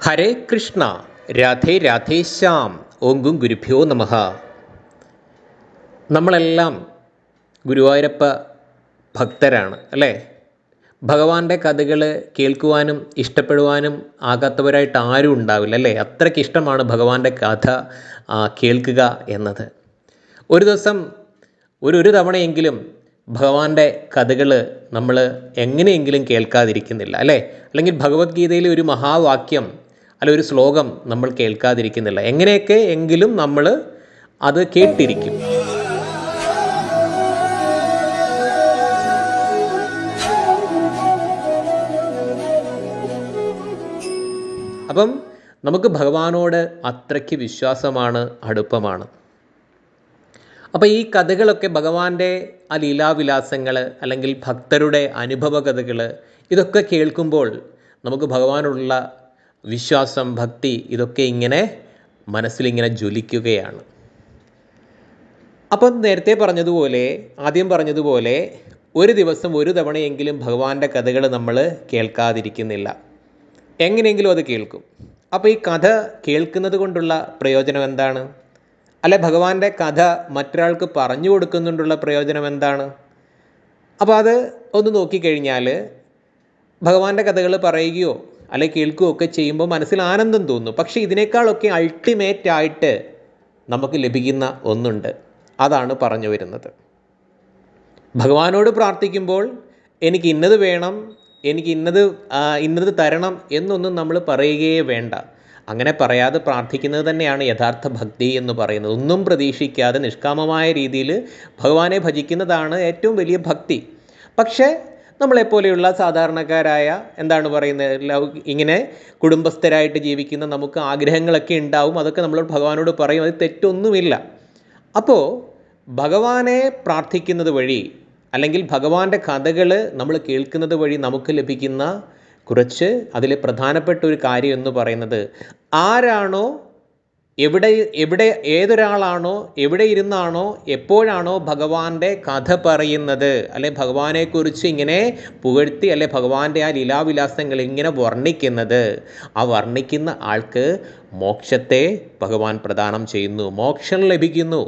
ഹരേ കൃഷ്ണ രാധേ രാധേ ശ്യാം ഓങ്കും ഗുരുഭ്യോ നമ. നമ്മളെല്ലാം ഗുരുവായൂരപ്പ ഭക്തരാണ് അല്ലേ? ഭഗവാന്റെ കഥകൾ കേൾക്കുവാനും ഇഷ്ടപ്പെടുവാനും ആകാത്തവരായിട്ട് ആരും ഉണ്ടാവില്ല അല്ലേ? അത്രയ്ക്ക് ഇഷ്ടമാണ് ഭഗവാന്റെ കഥ കേൾക്കുക എന്നത്. ഒരു ദിവസം ഒരു ഒരു തവണയെങ്കിലും ഭഗവാന്റെ കഥകൾ നമ്മൾ എങ്ങനെയെങ്കിലും കേൾക്കാതിരിക്കുന്നില്ല അല്ലേ? അല്ലെങ്കിൽ ഭഗവത്ഗീതയിലെ ഒരു മഹാവാക്യം അല്ല ഒരു ശ്ലോകം നമ്മൾ കേൾക്കാതിരിക്കുന്നില്ല. എങ്ങനെയൊക്കെ എങ്കിലും നമ്മൾ അത് കേട്ടിരിക്കും. അപ്പം നമുക്ക് ഭഗവാനോട് അത്രയ്ക്ക് വിശ്വാസമാണ് അടുപ്പമാണ്. അപ്പോൾ ഈ കഥകളൊക്കെ ഭഗവാന്റെ ആ ലീലാവിലാസങ്ങൾ അല്ലെങ്കിൽ ഭക്തരുടെ അനുഭവ കഥകൾ ഇതൊക്കെ കേൾക്കുമ്പോൾ നമുക്ക് ഭഗവാനുള്ള വിശ്വാസം ഭക്തി ഇതൊക്കെ ഇങ്ങനെ മനസ്സിലിങ്ങനെ ജ്വലിക്കുകയാണ്. അപ്പം നേരത്തെ പറഞ്ഞതുപോലെ ആദ്യം പറഞ്ഞതുപോലെ ഒരു ദിവസം ഒരു തവണയെങ്കിലും ഭഗവാന്റെ കഥകൾ നമ്മൾ കേൾക്കാതിരിക്കുന്നില്ല. എങ്ങനെയെങ്കിലും അത് കേൾക്കും. അപ്പോൾ ഈ കഥ കേൾക്കുന്നത് കൊണ്ടുള്ള പ്രയോജനം എന്താണ്? അല്ലെ ഭഗവാന്റെ കഥ മറ്റൊരാൾക്ക് പറഞ്ഞു കൊടുക്കുന്നുണ്ടുള്ള പ്രയോജനം എന്താണ്? അപ്പോൾ അത് ഒന്ന് നോക്കിക്കഴിഞ്ഞാൽ ഭഗവാന്റെ കഥകൾ പറയുകയോ അല്ലെ കേൾക്കുകയൊക്കെ ചെയ്യുമ്പോൾ മനസ്സിൽ ആനന്ദം തോന്നും പക്ഷേ ഇതിനേക്കാളൊക്കെ അൾട്ടിമേറ്റ് ആയിട്ട് നമുക്ക് ലഭിക്കുന്ന ഒന്നുണ്ട്. അതാണ് പറഞ്ഞു വരുന്നത്. ഭഗവാനോട് പ്രാർത്ഥിക്കുമ്പോൾ എനിക്ക് ഇന്നത് വേണം എനിക്ക് ഇന്നത് ഇന്നത് തരണം എന്നൊന്നും നമ്മൾ പറയുകയേ വേണ്ട. അങ്ങനെ പറയാതെ പ്രാർത്ഥിക്കുന്നത് തന്നെയാണ് യഥാർത്ഥ ഭക്തി എന്ന് പറയുന്നത്. ഒന്നും പ്രതീക്ഷിക്കാതെ നിഷ്കാമമായ രീതിയിൽ ഭഗവാനെ ഭജിക്കുന്നതാണ് ഏറ്റവും വലിയ ഭക്തി. പക്ഷേ നമ്മളെപ്പോലെയുള്ള സാധാരണക്കാരായ എന്താണ് പറയുന്നത് ലൗ- ഇങ്ങനെ കുടുംബസ്ഥരായിട്ട് ജീവിക്കുന്ന നമുക്ക് ആഗ്രഹങ്ങളൊക്കെ ഉണ്ടാവും. അതൊക്കെ നമ്മൾ ഭഗവാനോട് പറയും. അത് തെറ്റൊന്നുമില്ല. അപ്പോൾ ഭഗവാനെ പ്രാർത്ഥിക്കുന്നത് വഴി അല്ലെങ്കിൽ ഭഗവാന്റെ കഥകൾ നമ്മൾ കേൾക്കുന്നത് വഴി നമുക്ക് ലഭിക്കുന്ന കുറച്ച് അതിലെ പ്രധാനപ്പെട്ട ഒരു കാര്യം എന്ന് പറയുന്നത് ആരാണോ എവിടെ എവിടെ ഏതൊരാളാണോ എവിടെ ഇരുന്നാണോ എപ്പോഴാണോ ഭഗവാന്റെ കഥ പറയുന്നത് അല്ലെ ഭഗവാനെക്കുറിച്ച് ഇങ്ങനെ പുകഴ്ത്തി അല്ലെ ഭഗവാന്റെ ആ ലീലാവിലാസങ്ങൾ ഇങ്ങനെ വർണിക്കുന്നത് ആ വർണിക്കുന്ന ആൾക്ക് മോക്ഷത്തെ ഭഗവാൻ പ്രദാനം ചെയ്യുന്നു മോക്ഷം ലഭിക്കുന്നു.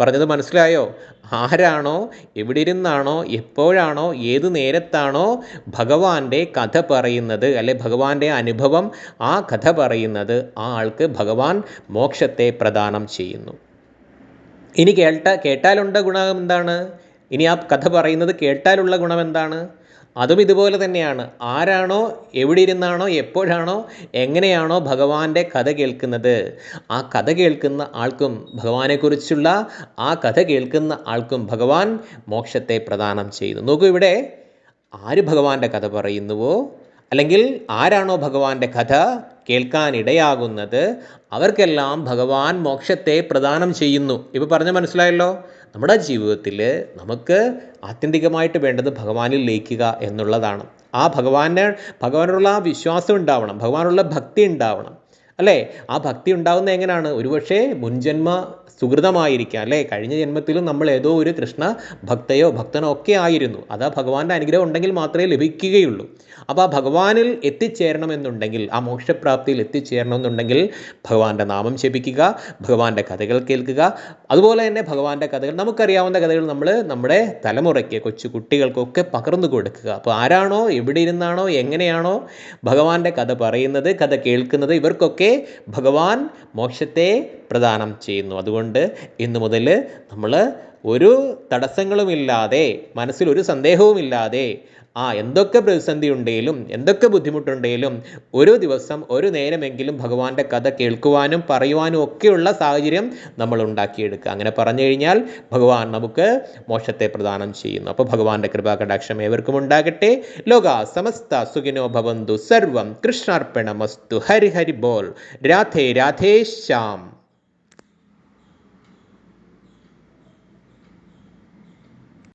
പറഞ്ഞത് മനസ്സിലായോ? ആരാണോ എവിടെ ഇരുന്നാണോ എപ്പോഴാണോ ഏത് നേരത്താണോ ഭഗവാന്റെ കഥ പറയുന്നത് അല്ലെ ഭഗവാന്റെ അനുഭവം ആ കഥ പറയുന്നത് ആ ആൾക്ക് ഭഗവാൻ മോക്ഷത്തെ പ്രദാനം ചെയ്യുന്നു. ഇനി കേട്ട കേട്ടാലുണ്ട ഗുണം എന്താണ്? ഇനി ആ കഥ പറയുന്നത് കേട്ടാലുള്ള ഗുണം എന്താണ്? അതും ഇതുപോലെ തന്നെയാണ്. ആരാണോ എവിടെ ഇരുന്നാണോ എപ്പോഴാണോ എങ്ങനെയാണോ ഭഗവാന്റെ കഥ കേൾക്കുന്നത്. ആ കഥ കേൾക്കുന്ന ആൾക്കും ഭഗവാനെക്കുറിച്ചുള്ള ആ കഥ കേൾക്കുന്ന ആൾക്കും ഭഗവാൻ മോക്ഷത്തെ പ്രദാനം ചെയ്യുന്നു നോക്കൂ ഇവിടെ ആര് ഭഗവാന്റെ കഥ പറയുന്നുവോ? അല്ലെങ്കിൽ ആരാണോ ഭഗവാന്റെ കഥ കേൾക്കാനിടയാകുന്നത് അവർക്കെല്ലാം ഭഗവാൻ മോക്ഷത്തെ പ്രദാനം ചെയ്യുന്നു. ഇപ്പോൾ പറഞ്ഞ മനസ്സിലായല്ലോ? നമ്മുടെ ജീവിതത്തിൽ നമുക്ക് ആത്യന്തികമായിട്ട് വേണ്ടത് ഭഗവാനിൽ ലയിക്കുക എന്നുള്ളതാണ്. ആ ഭഗവാന് ഭഗവാനുള്ള വിശ്വാസം ഉണ്ടാവണം ഭഗവാനുള്ള ഭക്തി ഉണ്ടാവണം. അല്ലേ? ആ ഭക്തി ഉണ്ടാകുന്നത് എങ്ങനെയാണ്? ഒരുപക്ഷെ മുൻജന്മ സുഹൃതമായിരിക്കാം അല്ലേ? കഴിഞ്ഞ ജന്മത്തിലും നമ്മൾ ഏതോ ഒരു കൃഷ്ണ ഭക്തയോ ഭക്തനോ ഒക്കെ ആയിരുന്നു. അത് ആ ഭഗവാന്റെ അനുഗ്രഹം ഉണ്ടെങ്കിൽ മാത്രമേ ലഭിക്കുകയുള്ളൂ. അപ്പോൾ ആ ഭഗവാനിൽ എത്തിച്ചേരണമെന്നുണ്ടെങ്കിൽ ആ മോക്ഷപ്രാപ്തിയിൽ എത്തിച്ചേരണമെന്നുണ്ടെങ്കിൽ ഭഗവാന്റെ നാമം ജപിക്കുക ഭഗവാന്റെ കഥകൾ കേൾക്കുക. അതുപോലെ തന്നെ ഭഗവാന്റെ കഥകൾ നമുക്കറിയാവുന്ന കഥകൾ നമ്മൾ നമ്മുടെ തലമുറയ്ക്ക് കൊച്ചു കുട്ടികൾക്കൊക്കെ പകർന്നു കൊടുക്കുക. അപ്പോൾ ആരാണോ എവിടെ ഇരുന്നാണോ എങ്ങനെയാണോ ഭഗവാന്റെ കഥ പറയുന്നത് കഥ കേൾക്കുന്നത് ഇവർക്കൊക്കെ ഭഗവാൻ മോക്ഷത്തെ പ്രദാനം ചെയ്യുന്നു. അതുകൊണ്ട് ഇന്നു മുതൽ നമ്മൾ ഒരു തടസ്സങ്ങളുമില്ലാതെ മനസ്സിൽ ഒരു സന്ദേഹവുമില്ലാതെ ആ എന്തൊക്കെ പ്രതിസന്ധി ഉണ്ടെങ്കിലും എന്തൊക്കെ ബുദ്ധിമുട്ടുണ്ടെങ്കിലും ഒരു ദിവസം ഒരു നേരമെങ്കിലും ഭഗവാന്റെ കഥ കേൾക്കുവാനും പറയുവാനും ഒക്കെയുള്ള സാഹചര്യം നമ്മൾ ഉണ്ടാക്കിയെടുക്കുക. അങ്ങനെ പറഞ്ഞു കഴിഞ്ഞാൽ ഭഗവാൻ നമുക്ക് മോക്ഷത്തെ പ്രദാനം ചെയ്യുന്നു. അപ്പോൾ ഭഗവാന്റെ കൃപാകടാക്ഷം ഏവർക്കും ഉണ്ടാകട്ടെ. ലോക സമസ്ത സുഖിനോ ഭവന്തു. സർവം കൃഷ്ണാർപ്പണമസ്തു. ഹരി ഹരി ബോൾ. രാധേ രാധേ ശ്യാം.